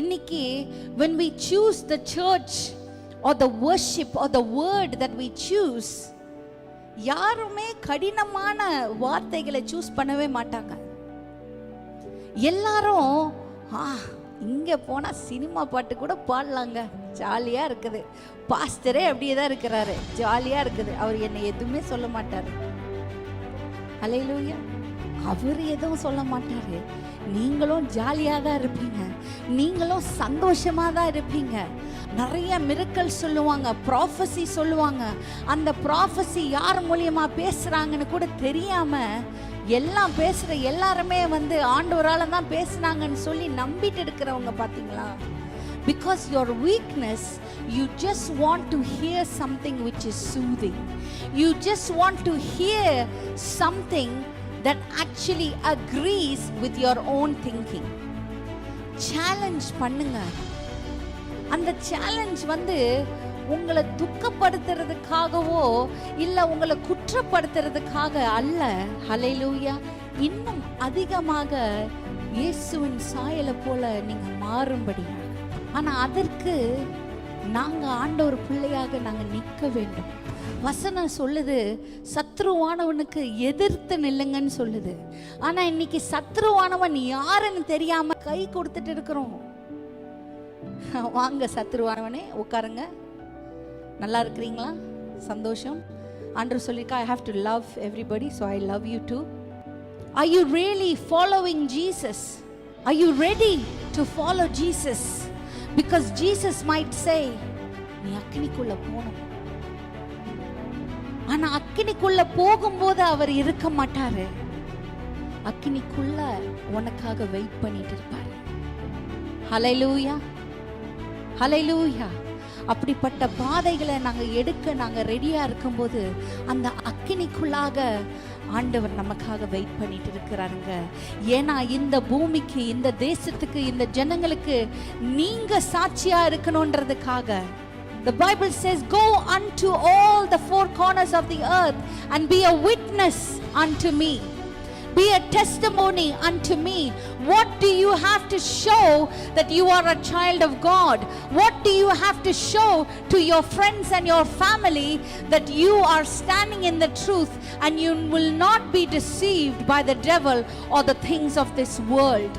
இன்னைக்கு when we choose the church or the worship or the word that we choose யாருமே கடினமான வார்த்தைகளை choose பண்ணவே மாட்டாங்க. எல்லாரும் ஆ இங்கே போனால் சினிமா பாட்டு கூட பாடலாங்க. ஜாலியாக இருக்குது. பாஸ்டரே அப்படியே தான் இருக்கிறாரு. ஜாலியாக இருக்குது. அவர் என்னை எதுவுமே சொல்ல மாட்டார். அலையிலூயா அவர் எதுவும் சொல்ல மாட்டார். நீங்களும் ஜாலியாக தான் இருப்பீங்க. நீங்களும் சந்தோஷமாக தான் இருப்பீங்க. நிறைய மிருக்கள் சொல்லுவாங்க ப்ராஃபஸி சொல்லுவாங்க. அந்த ப்ராஃபஸி யார் மூலியமாக பேசுகிறாங்கன்னு கூட தெரியாமல் எல்லாம் பேசுகிற எல்லாருமே வந்து ஆண்டவரால தான் பேசுனாங்கன்னு சொல்லி நம்பிட்டு இருக்கிறவங்க பார்த்தீங்களா because your weakness you just want to hear something which is soothing. You just want to hear something that actually agrees with your own thinking. Challenge பண்ணுங்க. அந்த சேலஞ்ச் வந்து உங்களை துக்கப்படுத்துறதுக்காகவோ இல்லை உங்களை குற்றப்படுத்துறதுக்காக அல்ல. ஹலைலூயா இன்னும் அதிகமாக இயேசுவின் சாயலை போல நீங்கள் மாறும்படியாக ஆனால் அதற்கு நாங்கள் ஆண்டவர் பிள்ளையாக நாங்கள் நிற்க வேண்டும். வசனம் சொல்லுது சத்ருவானவனுக்கு எதிர்த்து நில்லுங்கன்னு சொல்லுது. ஆனால் இன்னைக்கு சத்ருவானவன் யாருன்னு தெரியாம கை கொடுத்துட்டு இருக்கிறோம். வாங்க சத்ருவானவனே உட்காருங்க. நல்லா இருக்கிறீங்களா? சந்தோஷம். ஆண்டவர் சொல்லியிருக்கா I have to love everybody so I love you too I you really following Jesus I you ready to follow Jesus because Jesus might say நீ அக்னிக்குள்ள போகணும். ஆனா அக்னிக்குள்ள போகும்போது அவர் இருக்க மாட்டாரு. அக்னிக்குள்ள உனக்காக வெயிட் பண்ணிட்டு இருப்பாரு. ஹலைலூயா ஹலைலூயா அப்படிப்பட்ட பாதைகளை நாங்கள் எடுக்க நாங்கள் ரெடியாக இருக்கும்போது அந்த அக்கினிக்குள்ளாக ஆண்டவர் நமக்காக வெயிட் பண்ணிட்டு இருக்கிறாருங்க ஏன்னா இந்த பூமிக்கு இந்த தேசத்துக்கு இந்த ஜனங்களுக்கு நீங்க சாட்சியா இருக்கணுன்றதுக்காக The Bible says, Go unto all the four corners of the earth and be a witness unto me. Be a testimony unto me. What do you have to show that you are a child of God? What do you have to show to your friends and your family that you are standing in the truth and you will not be deceived by the devil or the things of this world?